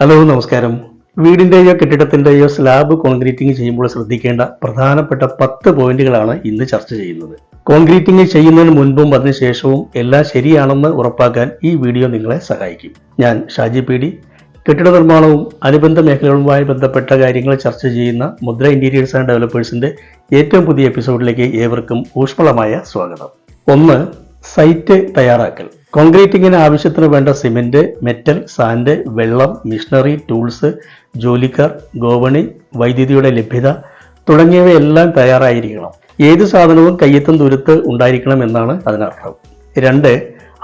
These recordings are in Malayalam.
ഹലോ നമസ്കാരം. വീടിന്റെയോ കെട്ടിടത്തിന്റെയോ സ്ലാബ് കോൺക്രീറ്റിംഗ് ചെയ്യുമ്പോൾ ശ്രദ്ധിക്കേണ്ട പ്രധാനപ്പെട്ട പത്ത് പോയിന്റുകളാണ് ഇന്ന് ചർച്ച ചെയ്യുന്നത്. കോൺക്രീറ്റിംഗ് ചെയ്യുന്നതിന് മുൻപും അതിനുശേഷവും എല്ലാം ശരിയാണെന്ന് ഉറപ്പാക്കാൻ ഈ വീഡിയോ നിങ്ങളെ സഹായിക്കും. ഞാൻ ഷാജി പി ഡി. കെട്ടിട നിർമ്മാണവും അനുബന്ധ മേഖലകളുമായി ബന്ധപ്പെട്ട കാര്യങ്ങൾ ചർച്ച ചെയ്യുന്ന മുദ്ര ഇന്റീരിയേഴ്സ് ആൻഡ് ഡെവലപ്പേഴ്സിന്റെ ഏറ്റവും പുതിയ എപ്പിസോഡിലേക്ക് ഏവർക്കും ഊഷ്മളമായ സ്വാഗതം. ഒന്ന് സൈറ്റ് തയ്യാറാക്കൽ. കോൺക്രീറ്റിങ്ങിന് ആവശ്യത്തിന് വേണ്ട സിമെന്റ് മെറ്റൽ സാൻഡ് വെള്ളം മിഷനറി ടൂൾസ് ജോലിക്കാർ ഗോവണി വൈദ്യുതിയുടെ ലഭ്യത തുടങ്ങിയവയെല്ലാം തയ്യാറായിരിക്കണം. ഏത് സാധനവും കയ്യെത്തും ദൂരത്ത് ഉണ്ടായിരിക്കണം എന്നാണ് അതിനർത്ഥം. രണ്ട്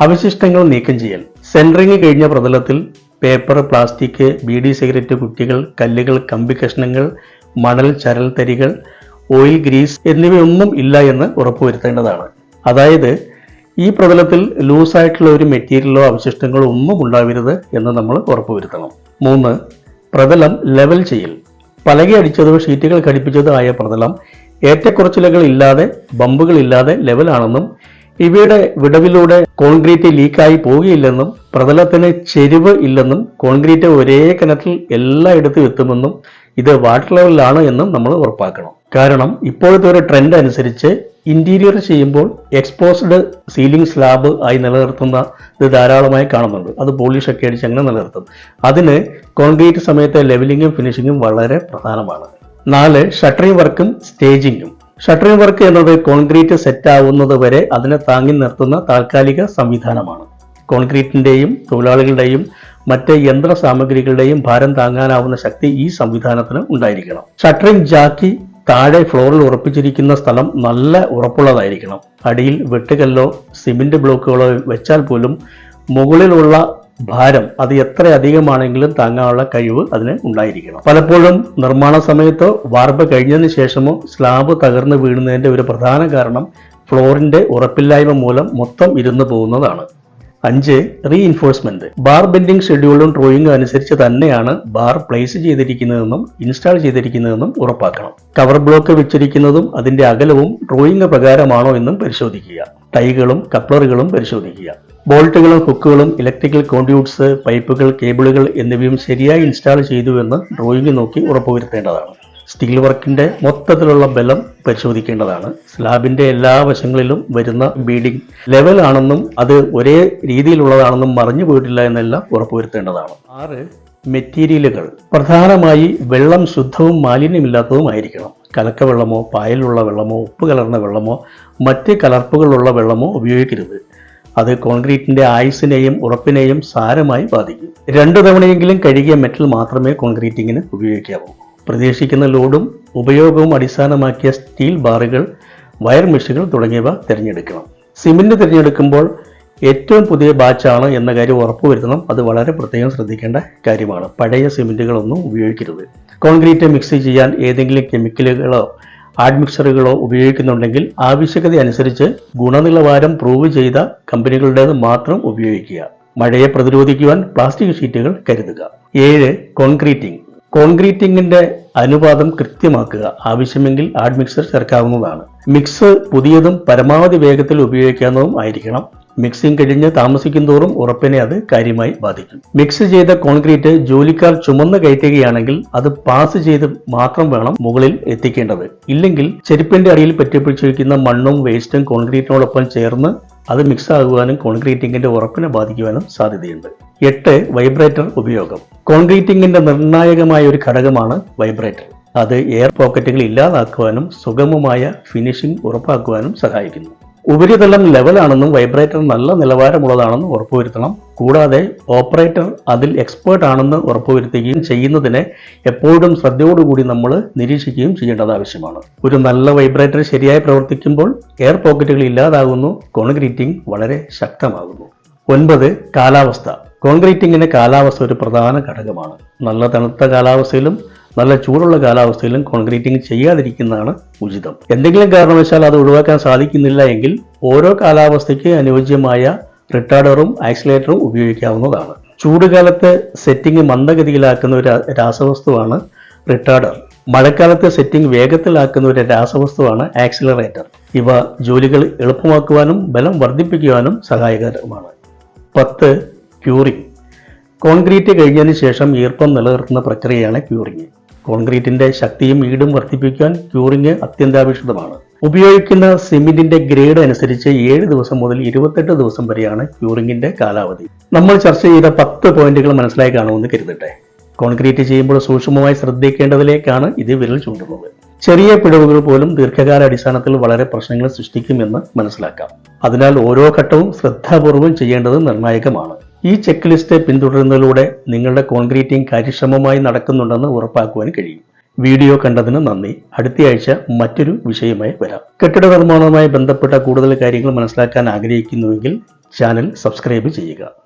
അവശിഷ്ടങ്ങൾ നീക്കം ചെയ്യൽ. സെന്ററിങ് കഴിഞ്ഞ പ്രതലത്തിൽ പേപ്പർ പ്ലാസ്റ്റിക് ബീഡി സിഗരറ്റ് കുറ്റികൾ കല്ലുകൾ കമ്പി കഷ്ണങ്ങൾ മണൽ ചരൽ തരികൾ ഓയിൽ ഗ്രീസ് എന്നിവയൊന്നും ഇല്ല എന്ന് ഉറപ്പുവരുത്തേണ്ടതാണ്. അതായത് ഈ പ്രതലത്തിൽ ലൂസായിട്ടുള്ള ഒരു മെറ്റീരിയലോ അവശിഷ്ടങ്ങളോ ഒന്നും ഉണ്ടാവരുത് എന്ന് നമ്മൾ ഉറപ്പുവരുത്തണം. മൂന്ന് പ്രതലം ലെവൽ ചെയ്യൽ. പലക അടിച്ചതോ ഷീറ്റുകൾ ഘടിപ്പിച്ചതോ ആയ പ്രതലം ഏറ്റക്കുറച്ചിലുകൾ ഇല്ലാതെ ബമ്പുകൾ ഇല്ലാതെ ലെവലാണെന്നും ഇവയുടെ വിടവിലൂടെ കോൺക്രീറ്റ് ലീക്കായി പോവുകയില്ലെന്നും പ്രതലത്തിന് ചെരിവ് ഇല്ലെന്നും കോൺക്രീറ്റ് ഒരേ കിണറ്റിൽ എല്ലായിടത്തും എത്തുമെന്നും ഇത് വാട്ടർ ലെവലിലാണ് എന്നും നമ്മൾ ഉറപ്പാക്കണം. കാരണം ഇപ്പോഴത്തെ ഒരു ട്രെൻഡ് അനുസരിച്ച് ഇന്റീരിയർ ചെയ്യുമ്പോൾ എക്സ്പോസ്ഡ് സീലിംഗ് സ്ലാബ് ആയി നിലനിർത്തുന്ന ഇത് ധാരാളമായി കാണുന്നുണ്ട്. അത് പോളിഷ് ഒക്കെ അടിച്ച് അങ്ങനെ നിലനിർത്തും. അതിന് കോൺക്രീറ്റ് സമയത്തെ ലെവലിങ്ങും ഫിനിഷിങ്ങും വളരെ പ്രധാനമാണ്. നാല് ഷട്ടറിംഗ് വർക്കും സ്റ്റേജിങ്ങും ഷട്ടറിംഗ് വർക്ക് എന്നത് കോൺക്രീറ്റ് സെറ്റ് ആവുന്നത് വരെ അതിനെ താങ്ങി നിർത്തുന്ന താൽക്കാലിക സംവിധാനമാണ്. കോൺക്രീറ്റിന്റെയും തൊഴിലാളികളുടെയും മറ്റ് യന്ത്ര സാമഗ്രികളുടെയും ഭാരം താങ്ങാനാവുന്ന ശക്തി ഈ സംവിധാനത്തിന് ഉണ്ടായിരിക്കണം. ഷട്ടറിംഗ് ജാക്കി താഴെ ഫ്ലോറിൽ ഉറപ്പിച്ചിരിക്കുന്ന സ്ഥലം നല്ല ഉറപ്പുള്ളതായിരിക്കണം. അടിയിൽ വെട്ടുകല്ലോ സിമെന്റ് ബ്ലോക്കുകളോ വെച്ചാൽ പോലും മുകളിലുള്ള ഭാരം അത് എത്ര അധികമാണെങ്കിലും താങ്ങാനുള്ള കഴിവ് അതിന് ഉണ്ടായിരിക്കണം. പലപ്പോഴും നിർമ്മാണ സമയത്തോ വാർപ്പ് കഴിഞ്ഞതിന് ശേഷമോ സ്ലാബ് തകർന്നു വീഴുന്നതിന്റെ ഒരു പ്രധാന കാരണം ഫ്ലോറിന്റെ ഉറപ്പില്ലായ്മ മൂലം മൊത്തം ഇരുന്നു പോകുന്നതാണ്. അഞ്ച് റീഇൻഫോഴ്സ്മെന്റ് ബാർ ബെൻഡിംഗ് ഷെഡ്യൂളും ഡ്രോയിങ്ങും അനുസരിച്ച് തന്നെയാണ് ബാർ പ്ലേസ് ചെയ്തിരിക്കുന്നതെന്നും ഇൻസ്റ്റാൾ ചെയ്തിരിക്കുന്നതെന്നും ഉറപ്പാക്കണം. കവർ ബ്ലോക്ക് വെച്ചിരിക്കുന്നതും അതിന്റെ അകലവും ഡ്രോയിങ് പ്രകാരമാണോ എന്നും പരിശോധിക്കുക. ടൈകളും കപ്ലറുകളും പരിശോധിക്കുക. ബോൾട്ടുകളും ഹുക്കുകളും ഇലക്ട്രിക്കൽ കോണ്ടിയൂട്ട്സ് പൈപ്പുകൾ കേബിളുകൾ എന്നിവയും ശരിയായി ഇൻസ്റ്റാൾ ചെയ്തുവെന്ന് ഡ്രോയിങ് നോക്കി ഉറപ്പുവരുത്തേണ്ടതാണ്. സ്റ്റീൽ വർക്കിന്റെ മൊത്തത്തിലുള്ള ബലം പരിശോധിക്കേണ്ടതാണ്. സ്ലാബിന്റെ എല്ലാ വശങ്ങളിലും വരുന്ന ബീഡിംഗ് ലെവലാണെന്നും അത് ഒരേ രീതിയിലുള്ളതാണെന്നും മറിഞ്ഞു പോയിട്ടില്ല എന്നെല്ലാം ഉറപ്പുവരുത്തേണ്ടതാണ്. ആറ് മെറ്റീരിയലുകൾ. പ്രധാനമായി വെള്ളം ശുദ്ധവും മാലിന്യമില്ലാത്തതുമായിരിക്കണം. കലക്ക വെള്ളമോ പായലുള്ള വെള്ളമോ ഉപ്പ് കലർന്ന വെള്ളമോ മറ്റ് കലർപ്പുകളുള്ള വെള്ളമോ ഉപയോഗിക്കരുത്. അത് കോൺക്രീറ്റിന്റെ ആയുസിനെയും ഉറപ്പിനെയും സാരമായി ബാധിക്കും. രണ്ടു തവണയെങ്കിലും കഴുകിയ മെറ്റൽ മാത്രമേ കോൺക്രീറ്റിങ്ങിന് ഉപയോഗിക്കാവൂ. പ്രതീക്ഷിക്കുന്ന ലോഡും ഉപയോഗവും അടിസ്ഥാനമാക്കിയ സ്റ്റീൽ ബാറുകൾ വയർ മെഷുകൾ തുടങ്ങിയവ തിരഞ്ഞെടുക്കണം. സിമെന്റ് തിരഞ്ഞെടുക്കുമ്പോൾ ഏറ്റവും പുതിയ ബാച്ചാണ് എന്ന കാര്യം ഉറപ്പുവരുത്തണം. അത് വളരെ പ്രത്യേകം ശ്രദ്ധിക്കേണ്ട കാര്യമാണ്. പഴയ സിമെന്റുകളൊന്നും ഉപയോഗിക്കരുത്. കോൺക്രീറ്റ് മിക്സ് ചെയ്യാൻ ഏതെങ്കിലും കെമിക്കലുകളോ ആഡ്മിക്സറുകളോ ഉപയോഗിക്കുന്നുണ്ടെങ്കിൽ ആവശ്യകത അനുസരിച്ച് ഗുണനിലവാരം പ്രൂവ് ചെയ്ത കമ്പനികളുടേത് മാത്രം ഉപയോഗിക്കുക. മഴയെ പ്രതിരോധിക്കുവാൻ പ്ലാസ്റ്റിക് ഷീറ്റുകൾ കരുതുക. ഏഴ് കോൺക്രീറ്റിംഗ്. കോൺക്രീറ്റിംഗിന്റെ അനുപാതം കൃത്യമാക്കുക ആവശ്യമെങ്കിൽ ആഡ് മിക്സർ ചേർക്കാവുന്നതാണ്. മിക്സ് പുതിയതും പരമാവധി വേഗത്തിൽ ഉപയോഗിക്കാവുന്നതും ആയിരിക്കണം. മിക്സിംഗ് കഴിഞ്ഞ് താമസിക്കുന്തോറും ഉറപ്പിനെ അത് കാര്യമായി ബാധിക്കും. മിക്സ് ചെയ്ത കോൺക്രീറ്റ് ജോലിക്കാർ ചുമന്ന് കയറ്റുകയാണെങ്കിൽ അത് പാസ് ചെയ്ത് മാത്രം വേണം മുകളിൽ എത്തിക്കേണ്ടത്. ഇല്ലെങ്കിൽ ചെരുപ്പിന്റെ അടിയിൽ പറ്റിപ്പിടിച്ചിരിക്കുന്ന മണ്ണും വേസ്റ്റും കോൺക്രീറ്റിനോടൊപ്പം ചേർന്ന് അത് മിക്സ് ആകുവാനും കോൺക്രീറ്റിങ്ങിന്റെ ഉറപ്പിനെ ബാധിക്കുവാനും സാധ്യതയുണ്ട്. എട്ട് വൈബ്രേറ്റർ ഉപയോഗം. കോൺക്രീറ്റിംഗിന്റെ നിർണായകമായ ഒരു ഘടകമാണ് വൈബ്രേറ്റർ അത് എയർ പോക്കറ്റുകൾ ഇല്ലാതാക്കുവാനും സുഗമമായ ഫിനിഷിംഗ് ഉറപ്പാക്കുവാനും സഹായിക്കുന്നു. ഉപരിതലം ലെവലാണെന്നും വൈബ്രേറ്റർ നല്ല നിലവാരമുള്ളതാണെന്നും ഉറപ്പുവരുത്തണം. കൂടാതെ ഓപ്പറേറ്റർ അതിൽ എക്സ്പേർട്ട് ആണെന്ന് ഉറപ്പുവരുത്തുകയും ചെയ്യുന്നതിനെ എപ്പോഴും ശ്രദ്ധയോടുകൂടി നമ്മൾ നിരീക്ഷിക്കുകയും ചെയ്യേണ്ടത് ആവശ്യമാണ്. ഒരു നല്ല വൈബ്രേറ്റർ ശരിയായി പ്രവർത്തിക്കുമ്പോൾ എയർ പോക്കറ്റുകൾ ഇല്ലാതാകുന്നു കോൺക്രീറ്റിംഗ് വളരെ ശക്തമാകുന്നു. ഒൻപത് കാലാവസ്ഥ. കോൺക്രീറ്റിങ്ങിന് കാലാവസ്ഥ ഒരു പ്രധാന ഘടകമാണ്. നല്ല തണുത്ത കാലാവസ്ഥയിലും നല്ല ചൂടുള്ള കാലാവസ്ഥയിലും കോൺക്രീറ്റിംഗ് ചെയ്യാതിരിക്കുന്നതാണ് ഉചിതം. എന്തെങ്കിലും കാരണവശാൽ അത് ഒഴിവാക്കാൻ സാധിക്കുന്നില്ല എങ്കിൽ ഓരോ കാലാവസ്ഥയ്ക്ക് അനുയോജ്യമായ റിട്ടാർഡറും ആക്സിലേറ്ററും ഉപയോഗിക്കാവുന്നതാണ്. ചൂടുകാലത്ത് സെറ്റിംഗ് മന്ദഗതിയിലാക്കുന്ന ഒരു രാസവസ്തുവാണ് റിട്ടാർഡർ മഴക്കാലത്ത് സെറ്റിംഗ് വേഗത്തിലാക്കുന്ന ഒരു രാസവസ്തുവാണ് ആക്സിലറേറ്റർ ഇവ ജോലികൾ എളുപ്പമാക്കുവാനും ബലം വർദ്ധിപ്പിക്കുവാനും സഹായകരമാണ്. പത്ത് ക്യൂറിംഗ് കോൺക്രീറ്റ് കഴിഞ്ഞതിന് ശേഷം ഈർപ്പം നിലനിർത്തുന്ന പ്രക്രിയയാണ് ക്യൂറിങ്. കോൺക്രീറ്റിന്റെ ശക്തിയും ഈടും വർദ്ധിപ്പിക്കാൻ ക്യൂറിങ് അത്യന്താപേക്ഷിതമാണ്. ഉപയോഗിക്കുന്ന സിമെന്റിന്റെ ഗ്രേഡ് അനുസരിച്ച് ഏഴ് ദിവസം മുതൽ ഇരുപത്തെട്ട് ദിവസം വരെയാണ് ക്യൂറിങ്ങിന്റെ കാലാവധി. നമ്മൾ ചർച്ച ചെയ്ത പത്ത് പോയിന്റുകൾ മനസ്സിലായി കാണുമെന്ന് കരുതട്ടെ. കോൺക്രീറ്റ് ചെയ്യുമ്പോൾ സൂക്ഷ്മമായി ശ്രദ്ധിക്കേണ്ടതിലേക്കാണ് ഇത് വിരൽ ചൂണ്ടുന്നത്. ചെറിയ പിഴവുകൾ പോലും ദീർഘകാല അടിസ്ഥാനത്തിൽ വളരെ പ്രശ്നങ്ങൾ സൃഷ്ടിക്കുമെന്ന് മനസ്സിലാക്കാം. അതിനാൽ ഓരോ ഘട്ടവും ശ്രദ്ധാപൂർവം ചെയ്യേണ്ടത് നിർണായകമാണ്. ഈ ചെക്ക് ലിസ്റ്റ് പിന്തുടരുന്നതിലൂടെ നിങ്ങളുടെ കോൺക്രീറ്റിംഗ് കാര്യക്ഷമമായി നടക്കുന്നുണ്ടെന്ന് ഉറപ്പാക്കുവാൻ കഴിയും. വീഡിയോ കണ്ടതിന് നന്ദി. അടുത്തയാഴ്ച മറ്റൊരു വിഷയമായി വരാം. കെട്ടിട നിർമ്മാണവുമായി ബന്ധപ്പെട്ട കൂടുതൽ കാര്യങ്ങൾ മനസ്സിലാക്കാൻ ആഗ്രഹിക്കുന്നുവെങ്കിൽ ചാനൽ സബ്സ്ക്രൈബ് ചെയ്യുക.